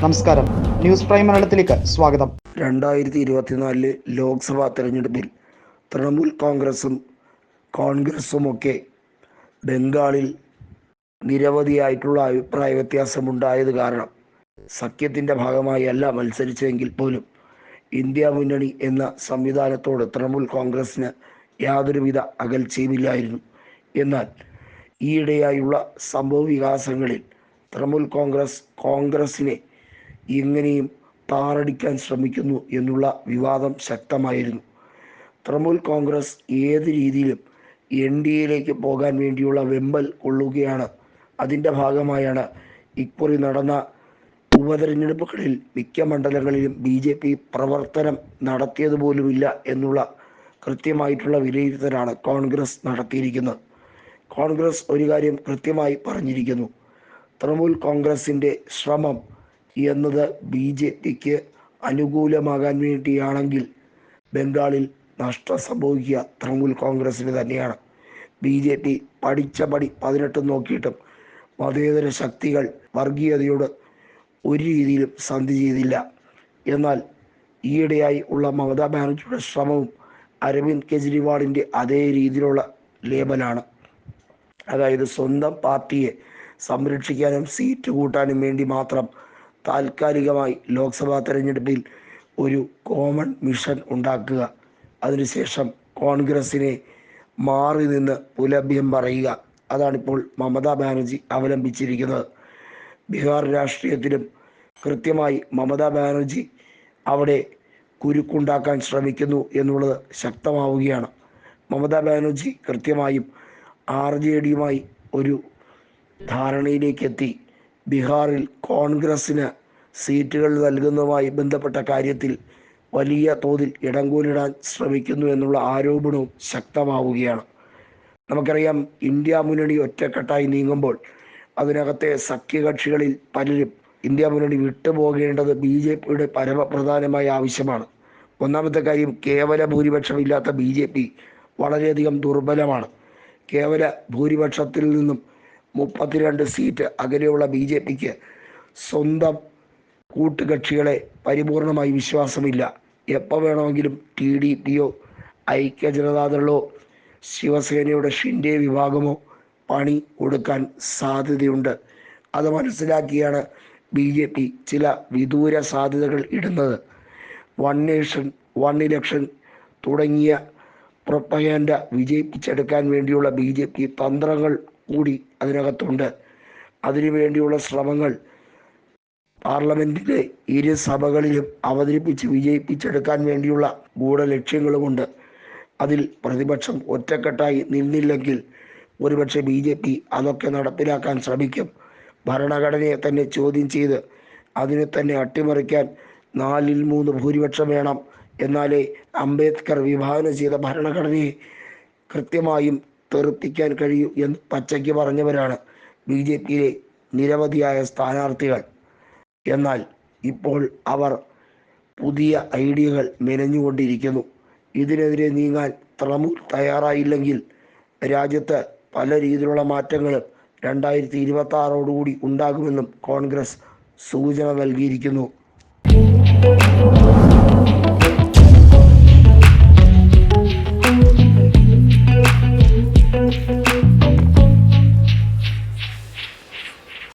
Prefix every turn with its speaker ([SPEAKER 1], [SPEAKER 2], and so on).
[SPEAKER 1] നമസ്കാരം. News prime മലയാളത്തിലേക്ക് സ്വാഗതം.
[SPEAKER 2] രണ്ടായിരത്തി ഇരുപത്തിനാലിൽ ലോക്സഭാ തെരഞ്ഞെടുപ്പിൽ തൃണമൂൽ കോൺഗ്രസും ഒക്കെ ബംഗാളിൽ നിരവധിയായിട്ടുള്ള അഭിപ്രായ വ്യത്യാസമുണ്ടായത് കാരണം സഖ്യത്തിന്റെ ഭാഗമായി അല്ല മത്സരിച്ചെങ്കിൽ പോലും ഇന്ത്യ മുന്നണി എന്ന സംവിധാനത്തോട് തൃണമൂൽ കോൺഗ്രസിന് യാതൊരുവിധ അകൽച്ചയുമില്ലായിരുന്നു. എന്നാൽ ഈയിടെയായുള്ള സംഭവ വികാസങ്ങളിൽ തൃണമൂൽ കോൺഗ്രസ് കോൺഗ്രസിനെ എങ്ങനെയും താറടിക്കാൻ ശ്രമിക്കുന്നു എന്നുള്ള വിവാദം ശക്തമായിരുന്നു. തൃണമൂൽ കോൺഗ്രസ് ഏത് രീതിയിലും എൻ ഡി എയിലേക്ക് പോകാൻ വേണ്ടിയുള്ള വെമ്പൽ കൊള്ളുകയാണ്. അതിന്റെ ഭാഗമായാണ് ഇക്കുറി നടന്ന ഉപതെരഞ്ഞെടുപ്പുകളിൽ മിക്ക മണ്ഡലങ്ങളിലും ബി ജെ പി പ്രവർത്തനം നടത്തിയത് പോലുമില്ല എന്നുള്ള കൃത്യമായിട്ടുള്ള വിലയിരുത്തലാണ് കോൺഗ്രസ് നടത്തിയിരിക്കുന്നത്. കോൺഗ്രസ് ഒരു കാര്യം കൃത്യമായി പറഞ്ഞിരിക്കുന്നു. തൃണമൂൽ കോൺഗ്രസിന്റെ ശ്രമം എന്നത് ബി ജെ പിക്ക് അനുകൂലമാകാൻ വേണ്ടിയാണെങ്കിൽ ബംഗാളിൽ നഷ്ടം സംഭവിക്കുക തൃണമൂൽ കോൺഗ്രസിന് തന്നെയാണ്. ബി ജെ പി പഠിച്ച പടി പതിനെട്ട് നോക്കിയിട്ടും മതേതര ശക്തികൾ വർഗീയതയോട് ഒരു രീതിയിലും സന്ധി ചെയ്തില്ല. എന്നാൽ ഈയിടെയായി ഉള്ള മമതാ ബാനർജിയുടെ ശ്രമവും അരവിന്ദ് കെജ്രിവാളിന്റെ അതേ രീതിയിലുള്ള ലേബലാണ് അതായത് സ്വന്തം പാർട്ടിയെ സംരക്ഷിക്കാനും സീറ്റ് കൂട്ടാനും വേണ്ടി മാത്രം താൽക്കാലികമായി ലോക്സഭാ തെരഞ്ഞെടുപ്പിൽ ഒരു കോമൺ മിഷൻ ഉണ്ടാക്കുക. അതിനുശേഷം കോൺഗ്രസിനെ മാറി നിന്ന് പുലഭ്യം പറയുക. അതാണിപ്പോൾ മമതാ ബാനർജി അവലംബിച്ചിരിക്കുന്നത്. ബീഹാർ രാഷ്ട്രീയത്തിലും കൃത്യമായി മമതാ ബാനർജി അവിടെ കുരുക്കുണ്ടാക്കാൻ ശ്രമിക്കുന്നു എന്നുള്ളത് ശക്തമാവുകയാണ്. മമതാ ബാനർജി കൃത്യമായും ആർ ജെ ഡിയുമായി ഒരു ധാരണയിലേക്കെത്തി. ബീഹാറിൽ കോൺഗ്രസ്സിന് സീറ്റുകൾ നൽകുന്നതുമായി ബന്ധപ്പെട്ട കാര്യത്തിൽ വലിയ തോതിൽ ഇടംകൂലിടാൻ ശ്രമിക്കുന്നു എന്നുള്ള ആരോപണവും ശക്തമാവുകയാണ്. നമുക്കറിയാം ഇന്ത്യ മുന്നണി ഒറ്റക്കെട്ടായി നീങ്ങുമ്പോൾ അതിനകത്തെ സഖ്യകക്ഷികളിൽ പലരും ഇന്ത്യ മുന്നണി വിട്ടുപോകേണ്ടത് ബി ജെ പിയുടെ പരമപ്രധാനമായ ആവശ്യമാണ്. ഒന്നാമത്തെ കാര്യം കേവല ഭൂരിപക്ഷമില്ലാത്ത ബി ജെ പി വളരെയധികം ദുർബലമാണ്. കേവല ഭൂരിപക്ഷത്തിൽ നിന്നും മുപ്പത്തിരണ്ട് സീറ്റ് അകലെയുള്ള ബി ജെ പിക്ക് സ്വന്തം കൂട്ടുകക്ഷികളെ പരിപൂർണമായി വിശ്വാസമില്ല. എപ്പോൾ വേണമെങ്കിലും ടി ഡി പിയോ ഐക്യ ജനതാദളോ ശിവസേനയുടെ ഷിൻഡെ വിഭാഗമോ പണി കൊടുക്കാൻ സാധ്യതയുണ്ട്. അത് മനസ്സിലാക്കിയാണ് ബി ജെ പി ചില വിദൂര സാധ്യതകൾ ഇടുന്നത്. വൺ നേഷൻ വൺ ഇലക്ഷൻ തുടങ്ങിയ പ്രൊപ്പഗാൻഡ വിജയിപ്പിച്ചെടുക്കാൻ വേണ്ടിയുള്ള ബി ജെ പി തന്ത്രങ്ങൾ കൂടി അതിനകത്തുണ്ട്. അതിനുവേണ്ടിയുള്ള ശ്രമങ്ങൾ പാർലമെന്റിലെ ഇരു സഭകളിലും അവതരിപ്പിച്ച് വിജയിപ്പിച്ചെടുക്കാൻ വേണ്ടിയുള്ള ഗൂഢലക്ഷ്യങ്ങളുമുണ്ട്. അതിൽ പ്രതിപക്ഷം ഒറ്റക്കെട്ടായി നിന്നില്ലെങ്കിൽ ഒരുപക്ഷെ ബി ജെ പി അതൊക്കെ നടപ്പിലാക്കാൻ ശ്രമിക്കും. ഭരണഘടനയെ തന്നെ ചോദ്യം ചെയ്ത് അതിനെ തന്നെ അട്ടിമറിക്കാൻ നാലിൽ മൂന്ന് ഭൂരിപക്ഷം വേണം എന്നാലേ അംബേദ്കർ വിഭാവനം ചെയ്ത ഭരണഘടനയെ കൃത്യമായും തെറുപ്പിക്കാൻ കഴിയൂ എന്ന് പച്ചയ്ക്ക് പറഞ്ഞവരാണ് ബി ജെ പിയിലെ നിരവധിയായ സ്ഥാനാർത്ഥികൾ. എന്നാൽ ഇപ്പോൾ അവർ പുതിയ ഐഡിയകൾ മെനഞ്ഞുകൊണ്ടിരിക്കുന്നു. ഇതിനെതിരെ നീങ്ങാൻ തൃണമൂൽ തയ്യാറായില്ലെങ്കിൽ രാജ്യത്ത് പല രീതിയിലുള്ള മാറ്റങ്ങളും രണ്ടായിരത്തി ഇരുപത്തി ആറോടുകൂടി ഉണ്ടാകുമെന്നും കോൺഗ്രസ് സൂചന നൽകിയിരിക്കുന്നു.